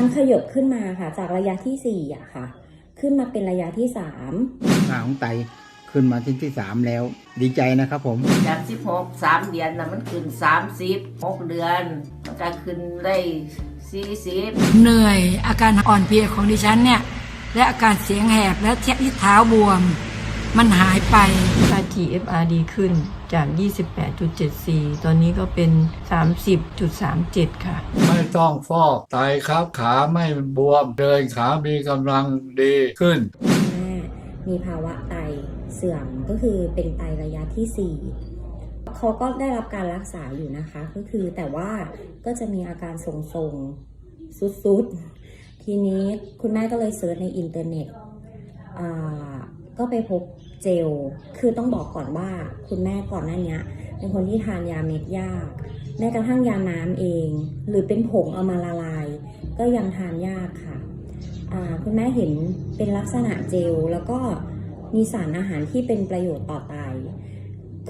มันขยบขึ้นมาค่ะ จากระยะที่สี่อะค่ะ ขึ้นมาเป็นระยะที่สามค่าของไตขึ้นมาที่ที่สามแล้ว ดีใจนะครับผมจากสิบหกสามเดือนนะมันขึ้นสามสิบหกเดือนมันก็ขึ้นได้สี่สิบเหนื่อยอาการอ่อนเพลียของดิฉันเนี่ย และอาการเสียงแหบและที่เท้าบวม มันหายไป ค่า GFR ดีขึ้นจาก 28.74 ตอนนี้ก็เป็น 30.37 ค่ะ ไม่ต้องฟอก ไตครับขาไม่บวม เดินขามีกำลังดีขึ้น แม่มีภาวะไตเสื่อมก็คือเป็นไตระยะที่สี่เขาก็ได้รับการรักษาอยู่นะคะ ก็คือแต่ว่าก็จะมีอาการทรงๆสุดๆ ทีนี้คุณแม่ก็เลยเสิร์ชในอินเทอร์เน็ตอ่า ก็ไปพบเจล คือต้องบอกก่อนว่าคุณแม่ก่อนหน้านี้เป็นคนที่ทานยาเม็ดยาก แม้กระทั่งยาน้ำเอง หรือเป็นผงเอามาละลาย ก็ยังทานยากค่ะ คุณแม่เห็นเป็นลักษณะเจล แล้วก็มีสารอาหารที่เป็นประโยชน์ต่อไต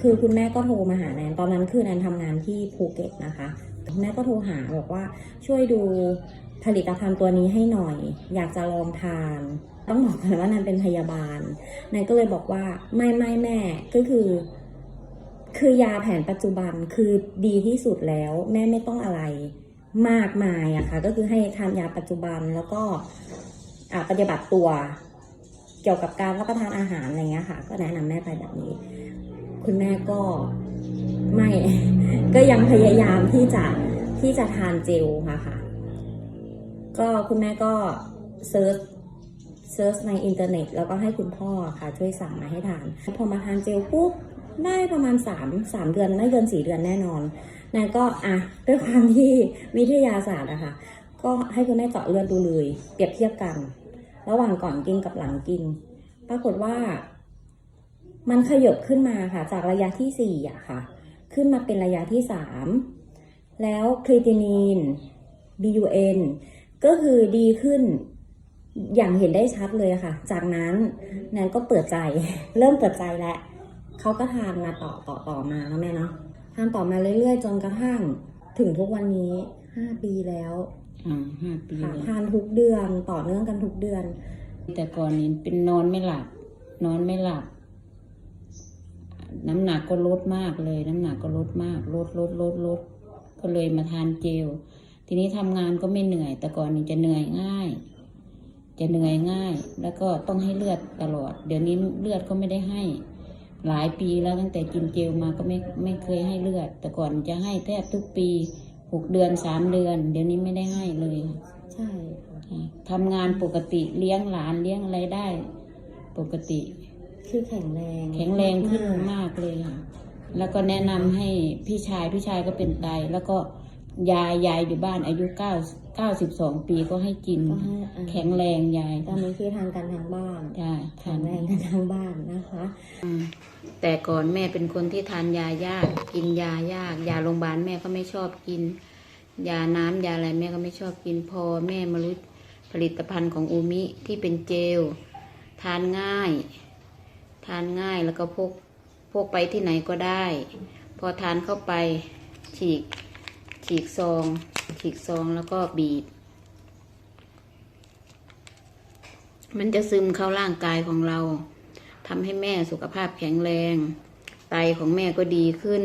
คือคุณแม่ก็โทรมาหาแนนตอนนั้นคือแนนทำงานที่ภูเก็ตนะคะคุณแม่ก็โทรหาบอกว่าช่วยดูผลิตภัณฑ์ตัวนี้ให้หน่อย อยากจะลองทาน ต้องบอกกันว่าแนนเป็นพยาบาลแนนก็เลยบอกว่าไม่ไม่แม่ก็คือ คือยาแผนปัจจุบันคือดีที่สุดแล้ว แม่ไม่ต้องอะไรมากมายอะค่ะ ก็คือให้ทานยาปัจจุบันแล้วก็อ่าปฏิบัติตัวเกี่ยวกับการรับประทานอาหารอะไรเงี้ยค่ะ ก็แนะนำแม่ไปแบบนี้ คุณแม่ก็ไม่ ก็ยังพยายามที่จะที่จะทานเจลค่ะค่ะ ก็คุณแม่ก็เซิร์ช เซิร์ชในอินเทอร์เน็ต แล้วก็ให้คุณพ่อค่ะ ช่วยสั่งมาให้ทาน พอมาทานเจลปุ๊บได้ประมาณสามสามเดือนไม่เกินสี่เดือนแน่นอนนายก็อะด้วยความที่วิทยาศาสตร์อะค่ะ ก็ให้คุณแม่เจาะเลือดดูเลย เปรียบเทียบกัน ระหว่างก่อนกินกับหลังกิน ปรากฏว่า มันขยบขึ้นมาค่ะ จากระยะที่สี่อะค่ะ ขึ้นมาเป็นระยะที่สามแล้วครีตินีน BUN ก็คือดีขึ้น อย่างเห็นได้ชัดเลยค่ะ จากนั้นแนนก็เปิดใจ เริ่มเปิดใจแล้วเขาก็ทานมาต่อต่อต่อมาแล้วแม่เนาะทานต่อมาเรื่อยๆ จนกระทั่งถึงทุกวันนี้ห้าปีแล้วอ่าห้าปีค่ะเลยทานทุกเดือนต่อเนื่องกันทุกเดือน แต่ก่อนนี้เป็นนอนไม่หลับ นอนไม่หลับ น้ำหนักก็ลดมากเลย น้ำหนักก็ลดมาก ลดลดลดลดก็เลยมาทานเจล ทีนี้ทำงานก็ไม่เหนื่อย แต่ก่อนนี้จะเหนื่อยง่าย จะเหนื่อยง่าย แล้วก็ต้องให้เลือดตลอด เดี๋ยวนี้เลือดก็ไม่ได้ให้ หลายปีแล้วตั้งแต่กินเจลมาก็ไม่ไม่เคยให้เลือด แต่ก่อนจะให้แทบทุกปีหกเดือนสามเดือน เดี๋ยวนี้ไม่ได้ให้เลยค่ะใช่ค่ะทำงานปกติเลี้ยงหลานเลี้ยงอะไรได้ ปกติ คือแข็งแรง แข็งแรงขึ้นมากมากเลยค่ะแล้วก็แนะนำให้พี่ชายพี่ชายก็เป็นไตแล้วก็ ยายยายอยู่บ้านอายุเก้าเก้าสิบสองปีก็ให้กิน ก็ให้อ่าแข็งแรงยายตอนนี้คือทานกันทางบ้านใช่แข็ทางนแรงกันทางบ้านนะคะ แต่ก่อนแม่เป็นคนที่ทานยายาก กินยายาก ยาโรงพยาบาลแม่ก็ไม่ชอบกิน ยาน้ำยาอะไรแม่ก็ไม่ชอบกินพอแม่มารู้ผลิตภัณฑ์ของอูมิที่เป็นเจล ทานง่าย ทานง่ายแล้วก็พกพกไปที่ไหนก็ได้ พอทานเข้าไปฉีก ฉีกซอง ฉีกซองแล้วก็บีบ มันจะซึมเข้าร่างกายของเราทำให้แม่สุขภาพแข็งแรง ไตของแม่ก็ดีขึ้น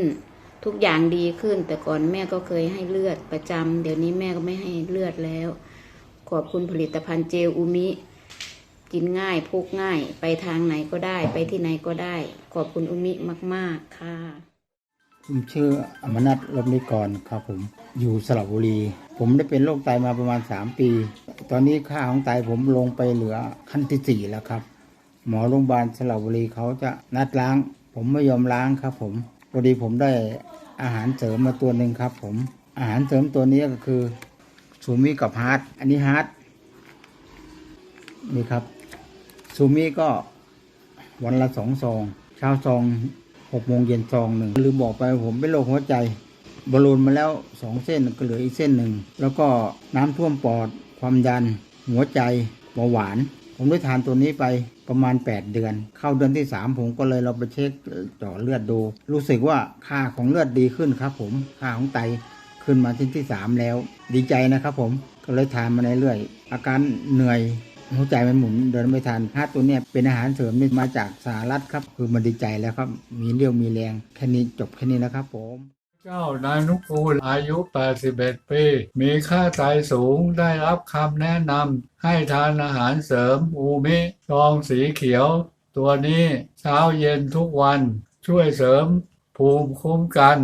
ทุกอย่างดีขึ้น แต่ก่อนแม่ก็เคยให้เลือดประจำเดี๋ยวนี้แม่ก็ไม่ให้เลือดแล้ว ขอบคุณผลิตภัณฑ์เจลอูมิกินง่ายพกง่าย ไปทางไหนก็ได้ ไปที่ไหนก็ได้ ขอบคุณอุมิมาก ๆ ค่ะ ผมชื่ออมนัทลบนิกรครับผมอยู่สระบุรี ผมได้เป็นโรคไตมาประมาณ 3 ปี ตอนนี้ค่าของไตผมลงไปเหลือขั้นที่ 4 แล้วครับ หมอโรงพยาบาลสระบุรีเขาจะนัดล้าง ผมไม่ยอมล้างครับผมพอดีผมได้อาหารเสริมมาตัวหนึ่งครับผมอาหารเสริมตัวนี้ก็คือซูมิกับฮาร์ดอันนี้ฮาร์ดนี่ครับซูมิก็วันละสองซองเช้าซอง หกโมงเย็นซองหนึ่งลืมบอกไปผมเป็นโรคหัวใจบอลลูนมาแล้วสองเส้นก็เหลืออีกเส้นหนึ่ง แล้วก็น้ำท่วมปอด ความดัน หัวใจเบาหวาน ผมได้ทานตัวนี้ไปประมาณ 8 เดือน เข้าเดือนที่ 3 ผมก็เลยเราไปเช็คเจาะเลือดดู รู้สึกว่าค่าของเลือดดีขึ้นครับผมค่าของไตขึ้นมาที่ที่ 3 แล้ว ดีใจนะครับผมก็เลยทานมาในเรื่อยอาการเหนื่อย หัวใจมันหมุนเดินไม่ทันถ้าตัวเนี้ยเป็นอาหารเสริมนี่มาจากสหรัฐครับ คือมันดีใจแล้วครับ มีเรี่ยวมีแรงแค่นี้จบแค่นี้แล้วครับผมเจ้านายนุกูลอายุ 81 ปี มีค่าไตสูงได้รับคำแนะนำให้ทานอาหารเสริมอูมิซองสีเขียว ตัวนี้เช้าเย็นทุกวัน ช่วยเสริมภูมิคุ้มกัน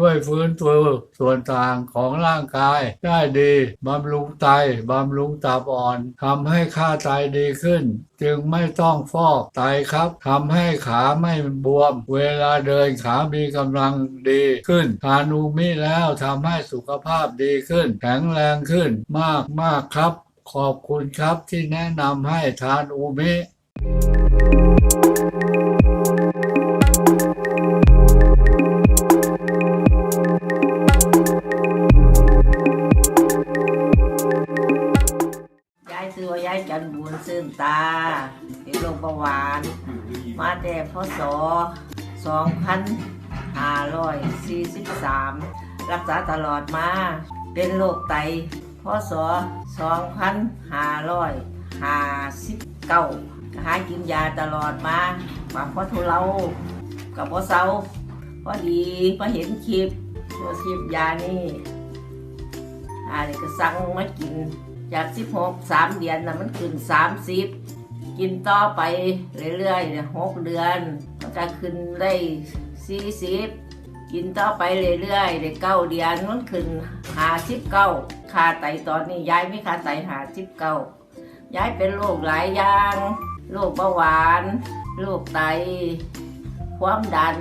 ช่วยฟื้นฟูส่วนต่างของร่างกาย ได้ดีบำรุงไตบำรุงตับอ่อนทำให้ค่าไตดีขึ้น จึงไม่ต้องฟอกไตครับทำให้ขาไม่บวม เวลาเดินขามีกำลังดีขึ้นทานอูมิแล้วทำให้สุขภาพดีขึ้น แข็งแรงขึ้นมากมากครับ ขอบคุณครับที่แนะนำให้ทานอูมิ ตลอดมา เป็นโรคไตพศ2559หากินยาตลอดมาปากพ่อทุเรากับพ่อเซาพอดีมาเห็นคลิปตัวคลิปยานี่อ่านี่ก็สั่งมากินจากสิบหกสามเดือนนะมันขึ้นสามสิบกินต่อไปเรื่อยๆหกเดือน มันก็ขึ้นได้สี่สิบ กินต่อไปเรื่อยๆได้เก้าเดือนมันขึ้นหาสิบเก้าคาไตตอนนี้ย้ายไม่คาไตหาสิบเก้าย้ายเป็นโรคหลายอย่างโรคเบาหวานโรคไต ความดัน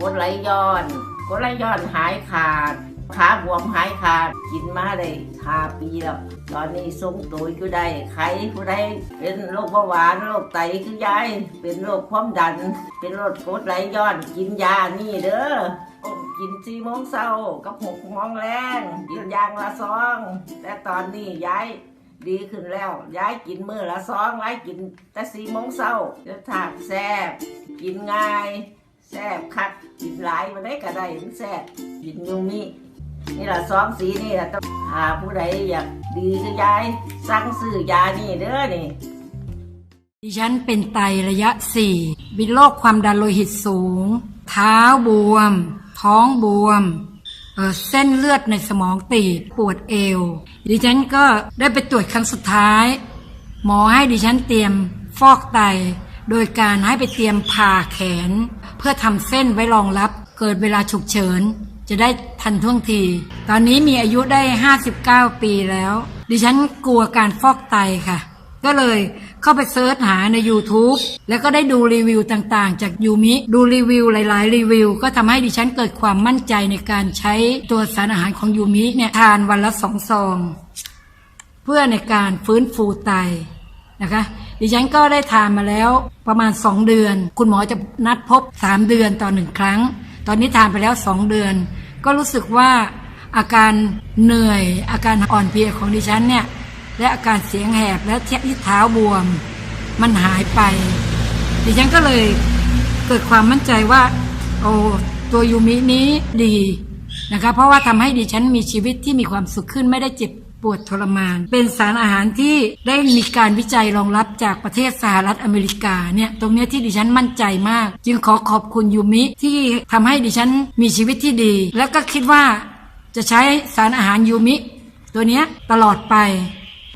กดไหลย้อนกดไหลย้อนหายขาดขาบวมหายขาดกินมาได้ ห้าปีแล้วตอนนี้ทรงตัวก็ได้ใครผู้ใดเป็นโรคเบาหวานโรคไตคือยาย เป็นโรคความดัน เป็นโรคกดไหลย้อนกินยานี่เด้อกินสี่โมงเช้ากับหกโมงแรงกินยางละซอง แต่ตอนนี้ยายดีขึ้นแล้วยายกินมือละซองยายกินแต่สี่โมงเช้าจะถากแซ่บกินง่ายแซ่บคักกินหลายมาได้ก็ได้แซ่บกินยูมิ นี่แหละสองสีนี่แหละต้องหาผู้ใดอยากดีก็ยายสั่งซื้อยานี่เด้อนี่ดิฉันเป็นไตระยะสี่มีโรคความดันโลหิตสูง เท้าบวม ท้องบวมเอ่อเส้นเลือดในสมองตีบปวดเอว ดิฉันก็ได้ไปตรวจครั้งสุดท้าย หมอให้ดิฉันเตรียมฟอกไต โดยการให้ไปเตรียมผ่าแขน เพื่อทำเส้นไว้รองรับเกิดเวลาฉุกเฉิน จะได้ทันท่วงที ตอนนี้มีอายุได้ 59 ปีแล้ว ดิฉันกลัวการฟอกไตค่ะ ก็เลยเข้าไปเซิร์ชหาใน YouTube แล้วก็ได้ดูรีวิวต่างๆ จากยูมิ ดูรีวิวหลายๆ รีวิว ก็ทำให้ดิฉันเกิดความมั่นใจในการใช้ตัวสารอาหารของยูมิเนี่ยทานวันละสองซอง เพื่อในการฟื้นฟูไตนะคะดิฉันก็ได้ทานมาแล้วประมาณ 2 เดือน คุณหมอจะนัดพบ 3 เดือนต่อหนึ่งครั้ง ตอนนี้ทานไปแล้ว2เดือน ก็รู้สึกว่าอาการเหนื่อย อาการอ่อนเพลียของดิฉันเนี่ยและอาการเสียงแหบและที่เท้าบวม มันหายไป ดิฉันก็เลยเกิดความมั่นใจว่าโอ้ตัวยูมินี้ดีนะคะเพราะว่าทำให้ดิฉันมีชีวิตที่มีความสุขขึ้นไม่ได้เจ็บ วดทรมาน เป็นสารอาหารที่ได้มีการวิจัยรองรับจากประเทศสหรัฐอเมริกาเนี่ยตรงเนี้ยที่ดิฉันมั่นใจมาก จึงขอขอบคุณยูมิที่ทำให้ดิฉันมีชีวิตที่ดี และก็คิดว่าจะใช้สารอาหารยูมิ ตัวเนี้ยตลอดไป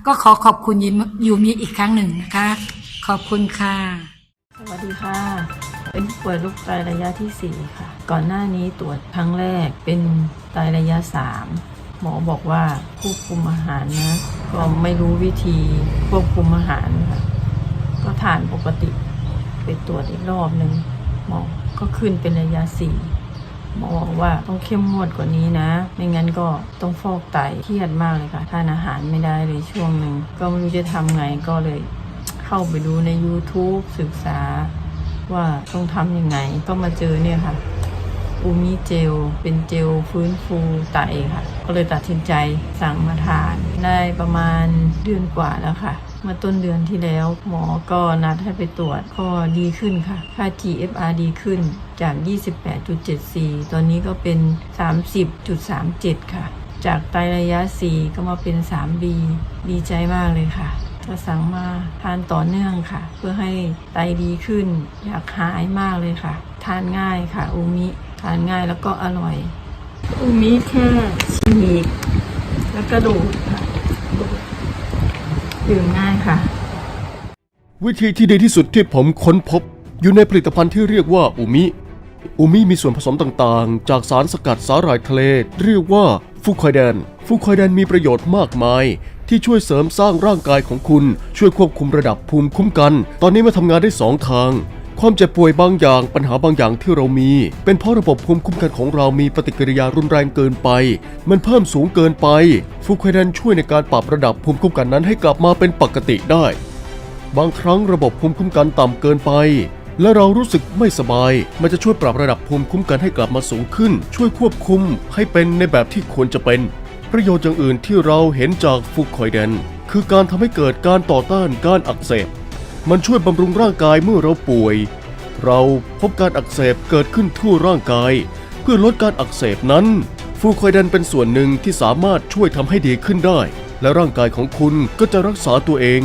ก็ขอขอบคุณยูมิอีกครั้งหนึ่งนะคะ ขอบคุณค่ะ สวัสดีค่ะ เป็นป่วยโรคไตระยะที่ 4 ค่ะ ก่อนหน้านี้ตรวจครั้งแรกเป็นไตระยะ 3 หมอบอกว่าควบคุมอาหารนะ ก็ไม่รู้วิธีควบคุมอาหารค่ะ ก็ทานปกติไปตรวจอีกรอบหนึ่งหมอก็ขึ้นเป็นระยะ4หมอบอกว่าต้องเข้มงวดกว่านี้นะ ไม่งั้นก็ต้องฟอกไตเครียดมากเลยค่ะทานอาหารไม่ได้เลยช่วงหนึ่งก็ไม่รู้จะทำไงก็เลยเข้าไปดูใน YouTube ศึกษาว่าต้องทำยังไงก็มาเจอเนี่ยค่ะ อูมิเจล เป็นเจลฟื้นฟูไตค่ะ ก็เลยตัดสินใจสั่งมาทาน ได้ประมาณเดือนกว่าแล้วค่ะเมื่อต้นเดือนที่แล้วหมอก็นัดให้ไปตรวจก็ดีขึ้นค่ะ ค่า GFR ดีขึ้นจาก 28.74 ตอนนี้ก็เป็น 30.37 ค่ะ จากไตระยะ 4 ก็มาเป็น 3B ดีใจมากเลยค่ะก็สั่งมาทานต่อเนื่องค่ะ เพื่อให้ไตดีขึ้น อยากหายมากเลยค่ะ ทานง่ายค่ะอูมิ ทานง่ายแล้วก็อร่อยอูมิแค่ฉีกแล้วก็ดูดค่ะดูดดื่มง่ายค่ะ วิธีที่ดีที่สุดที่ผมค้นพบ อยู่ในผลิตภัณฑ์ที่เรียกว่าอูมิ อูมิมีส่วนผสมต่างๆ จากสารสกัดสาหร่ายทะเล เรียกว่าฟูคอยแดน ฟูคอยแดนมีประโยชน์มากมาย ที่ช่วยเสริมสร้างร่างกายของคุณ ช่วยควบคุมระดับภูมิคุ้มกัน ตอนนี้มาทำงานได้สองทาง ความเจ็บป่วยบางอย่างปัญหาบางอย่างที่เรามี เป็นเพราะระบบภูมิคุ้มกันของเรามีปฏิกิริยารุนแรงเกินไป มันเพิ่มสูงเกินไป ฟูคอยแดนช่วยในการปรับระดับภูมิคุ้มกันนั้นให้กลับมาเป็นปกติได้ บางครั้งระบบภูมิคุ้มกันต่ำเกินไป และเรารู้สึกไม่สบาย มันจะช่วยปรับระดับภูมิคุ้มกันให้กลับมาสูงขึ้น ช่วยควบคุมให้เป็นในแบบที่ควรจะเป็น ประโยชน์อย่างอื่นที่เราเห็นจากฟูคอยเดนคือการทำให้เกิดการต่อต้านการอักเสบ มันช่วยบำรุงร่างกายเมื่อเราป่วย เราพบการอักเสบเกิดขึ้นทั่วร่างกาย เพื่อลดการอักเสบนั้น ฟูคอยเดนเป็นส่วนหนึ่งที่สามารถช่วยทำให้ดีขึ้นได้ และร่างกายของคุณก็จะรักษาตัวเอง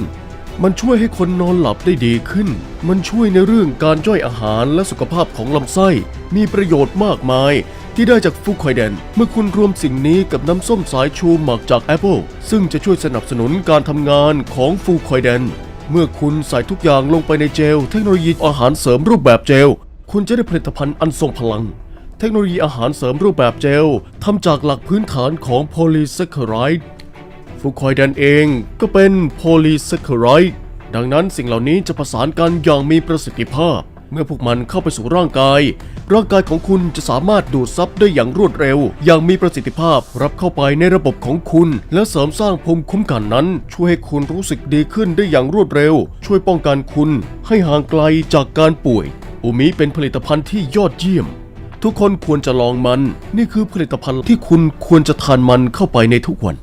มันช่วยให้คนนอนหลับได้ดีขึ้น มันช่วยในเรื่องการย่อยอาหารและสุขภาพของลำไส้ มีประโยชน์มากมายที่ได้จากฟูคอยเดนเมื่อคุณรวมสิ่งนี้กับน้ำส้มสายชูหมักจากแอปเปิลซึ่งจะช่วยสนับสนุนการทำงานของฟูคอยเดน เมื่อคุณใส่ทุกอย่างลงไปในเจล เทคโนโลยีอาหารเสริมรูปแบบเจล คุณจะได้ผลิตภัณฑ์อันทรงพลัง เทคโนโลยีอาหารเสริมรูปแบบเจลทำจากหลักพื้นฐานของโพลีแซคคาไรด์ฟูคอยดันเองก็เป็นโพลีแซคคาไรด์ดังนั้นสิ่งเหล่านี้จะประสานกันอย่างมีประสิทธิภาพ มื่อพวกมันเข้าไปสู่ร่างกาย ร่างกายของคุณจะสามารถดูดซับได้อย่างรวดเร็ว อย่างมีประสิทธิภาพรับเข้าไปในระบบของคุณ และเสริมสร้างภูมิคุ้มกันนั้น ช่วยให้คุณรู้สึกดีขึ้นได้อย่างรวดเร็ว ช่วยป้องกันคุณ ให้ห่างไกลจากการป่วยอูมิเป็นผลิตภัณฑ์ที่ยอดเยี่ยม ทุกคนควรจะลองมัน นี่คือผลิตภัณฑ์ที่คุณควรจะทานมันเข้าไปในทุกวัน